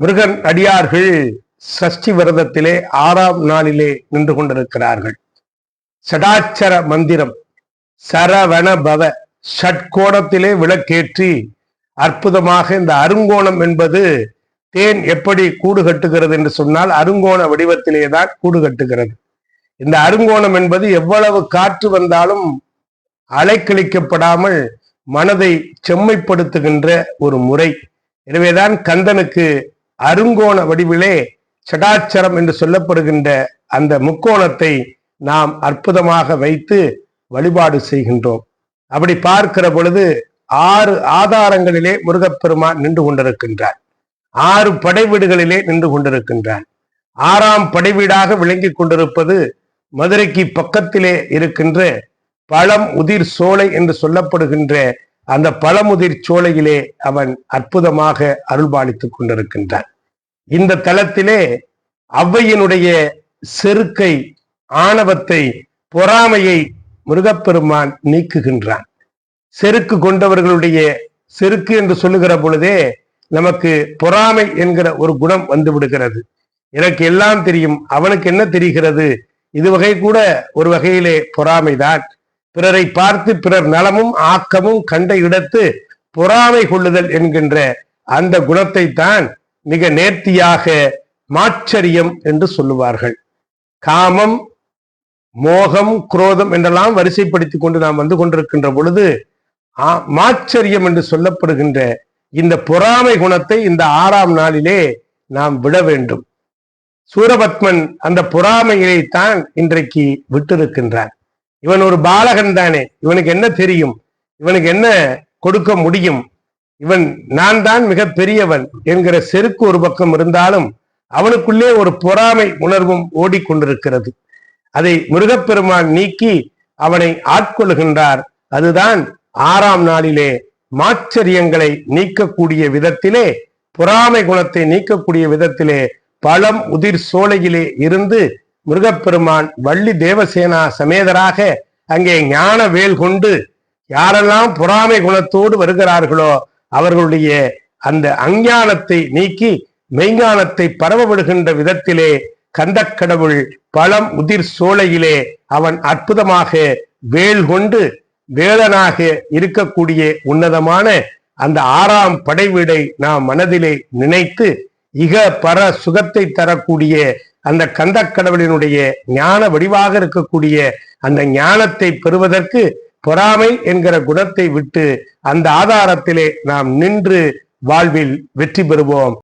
முருகன் அடியார்கள் சஷ்டி விரதத்திலே ஆறாம் நாளிலே நின்று கொண்டிருக்கிறார்கள். சடாச்சர மந்திரம் சரவண பவ ஷட்கோணத்திலே விளக்கேற்றி அற்புதமாக இந்த அருங்கோணம் என்பது தேன் எப்படி கூடு கட்டுகிறது என்று சொன்னால் அருங்கோண வடிவத்திலே தான் கூடு கட்டுகிறது. இந்த அருங்கோணம் என்பது எவ்வளவு காற்று வந்தாலும் அலைக்கழிக்கப்படாமல் மனதை செம்மைப்படுத்துகின்ற ஒரு முறை. எனவேதான் கந்தனுக்கு அருங்கோண வடிவிலே சடாச்சரம் என்று சொல்லப்படுகின்ற அந்த முக்கோணத்தை நாம் அற்புதமாக வைத்து வழிபாடு செய்கின்றோம். அப்படி பார்க்கிற பொழுது ஆறு ஆதாரங்களிலே முருகப்பெருமான் நின்று கொண்டிருக்கின்றார். ஆறு படைவீடுகளிலே நின்று கொண்டிருக்கின்றான் ஆறாம் படைவீடாக விளங்கி கொண்டிருப்பது மதுரைக்கு பக்கத்திலே இருக்கின்ற பழம் உதிர் சோலை என்று சொல்லப்படுகின்ற அந்த பழமுதிர் சோலையிலே அவன் அற்புதமாக அருள்பாலித்துக் கொண்டிருக்கின்றான். இந்த தளத்திலே அவ்வையினுடைய செருக்கை ஆணவத்தை பொறாமையை முருகப்பெருமான் நீக்குகின்றான். செருக்கு கொண்டவர்களுடைய செருக்கு என்று சொல்லுகிற பொழுதே நமக்கு பொறாமை என்கிற ஒரு குணம் வந்து விடுகிறது. எனக்கு எல்லாம் தெரியும் அவனுக்கு என்ன தெரிகிறது? இது வகை கூட ஒரு வகையிலே பொறாமைதான். பிறரை பார்த்து பிறர் நலமும் ஆக்கமும் கண்ட இடத்து பொறாமை கொள்ளுதல் என்கின்ற அந்த குணத்தை தான் மிக நேர்த்தியாக மாச்சரியம் என்று சொல்லுவார்கள். காமம் மோகம் குரோதம் என்றெல்லாம் வரிசைப்படுத்திக் கொண்டு நாம் வந்து கொண்டிருக்கின்ற பொழுது மாச்சரியம் என்று சொல்லப்படுகின்ற இந்த பொறாமை குணத்தை இந்த ஆறாம் நாளிலே நாம் விட வேண்டும். சூரபத்மன் அந்த பொறாமையை தான் இன்றைக்கு விட்டிருக்கின்றான் இவன் ஒரு பாலகன் தானே இவனுக்கு என்ன தெரியும்? இவனுக்கு என்ன கொடுக்க முடியும்? இவன் நான் தான் மிக பெரியவன் என்கிற செருக்கு ஒரு பக்கம் இருந்தாலும் அவனுக்குள்ளே ஒரு பொறாமை உணர்வும் ஓடிக்கொண்டிருக்கிறது. அதை முருகப்பெருமான் நீக்கி அவனை ஆட்கொள்கின்றார் அதுதான் ஆறாம் நாளிலே மாச்சரியங்களை நீக்கக்கூடிய விதத்திலே பொறாமை குணத்தை நீக்கக்கூடிய விதத்திலே பழம் உதிர் சோலையிலே இருந்து முருகப்பெருமான் வள்ளி தேவசேனா சமேதராக அங்கே ஞான வேல் கொண்டு யாரெல்லாம் பொறாமை குணத்தோடு வருகிறார்களோ அவர்களுடைய அந்த அஞ்ஞானத்தை நீக்கி மெய்ஞானத்தை பரவ விடுகின்ற விதத்திலே கந்தக்கடவுள் பழம் உதிர் சோலையிலே அவன் அற்புதமாக வேல் கொண்டு வேலனாக இருக்கக்கூடிய உன்னதமான அந்த ஆறாம் படைவீடை நாம் மனதிலே நினைத்து இக பர சுகத்தை தரக்கூடிய அந்த கந்தக்கடவுளினுடைய ஞான வடிவாக இருக்கக்கூடிய அந்த ஞானத்தை பெறுவதற்கு பொறாமை என்கிற குணத்தை விட்டு அந்த ஆதாரத்திலே நாம் நின்று வாழ்வில் வெற்றி பெறுவோம்.